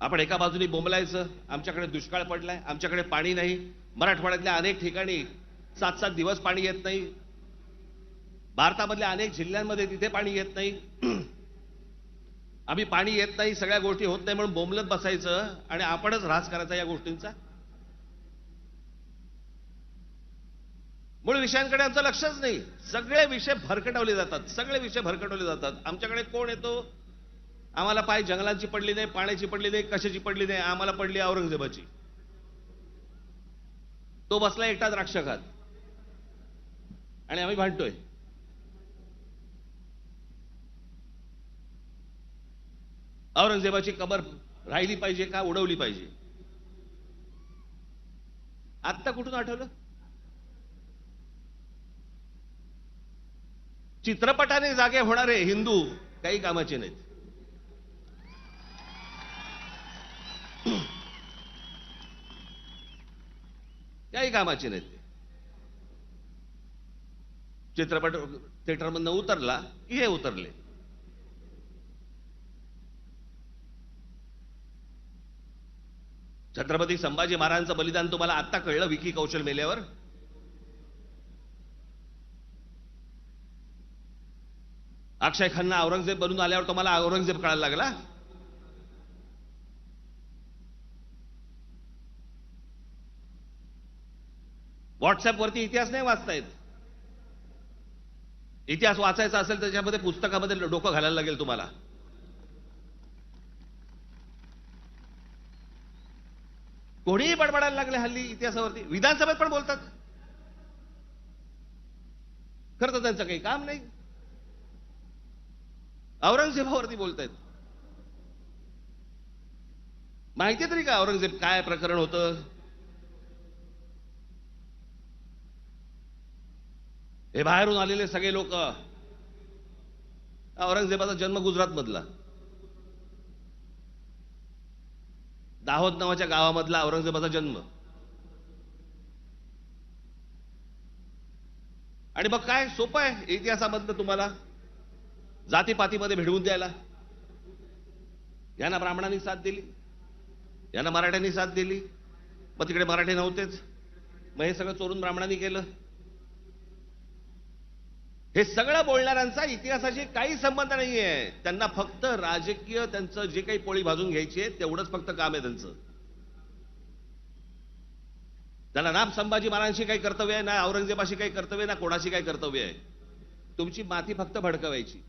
आपण एका बाजूने बोंबलायचं आमच्याकडे दुष्काळ पडलाय आमच्याकडे पाणी नाही. मराठवाड्यातल्या अनेक ठिकाणी सात सात दिवस पाणी येत नाही. भारतामधल्या अनेक जिल्ह्यांमध्ये तिथे पाणी येत नाही. आम्ही पाणी येत नाही सगळ्या गोष्टी होत नाही म्हणून बोंबलत बसायचं आणि आपणच ऱ्हास करायचा या गोष्टींचा. मूळ विषयांकडे आमचं लक्षच नाही. सगळे विषय भरकटवले जातात सगळे विषय भरकटवले जातात. आमच्याकडे कोण येतो? आम्हाला पाय जंगलांची पडली नाही पाण्याची पडली नाही कशाची पडली नाही आम्हाला पडली औरंगजेबाची. तो बसला एकटा द्राक्ष खात आणि आम्ही भांडतोय. औरंगजेबाची कबर राहिली पाहिजे का उडवली पाहिजे? आत्ता कुठून आठवलं? चित्रपटाने जागे होणारे हिंदू काही कामाचे नाहीत. काही कामाचे नाहीत ते. चित्रपट थिएटरमधनं उतरला की हे उतरले. छत्रपती संभाजी महाराजांचं बलिदान तुम्हाला आत्ता कळलं विकी कौशल मेल्यावर? अक्षय खन्ना औरंगजेब बनून आल्यावर तुम्हाला औरंगजेब कळायला लागला? व्हॉट्सअपवरती इतिहास नाही वाचता येत. इतिहास वाचायचा असेल त्याच्यामध्ये पुस्तकामध्ये डोकं घालायला लागेल तुम्हाला. कोणीही बडबडायला लागले हल्ली इतिहासावरती. विधानसभेत पण बोलतात. खरं तर त्यांचं काही काम नाही. औरंगजेबावरती बोलतायत. माहिती तरी का औरंगजेब काय प्रकरण होतं? हे बाहेरून आलेले सगळे लोक औरंगजेबाचा जन्म गुजरातमधला. दाहोद नावाच्या गावामधला औरंगजेबाचा जन्म. आणि मग काय सोपं आहे इतिहासामधलं तुम्हाला. जातीपातीमध्ये भिडवून द्यायला. यांना ब्राह्मणांनी साथ दिली. यांना मराठ्यांनी साथ दिली. मग तिकडे मराठी नव्हतेच. मग हे सगळं चोरून ब्राह्मणांनी केलं. हे सगळं बोलणाऱ्यांचा इतिहासाशी काही संबंध नाहीये. त्यांना फक्त राजकीय त्यांचं जे काही पोळी भाजून घ्यायची आहे तेवढंच फक्त काम आहे त्यांचं. त्यांना ना संभाजी महाराजांशी काही कर्तव्य आहे ना औरंगजेबाशी काही कर्तव्य आहे ना कोणाशी काही कर्तव्य आहे. तुमची माती फक्त भडकवायची.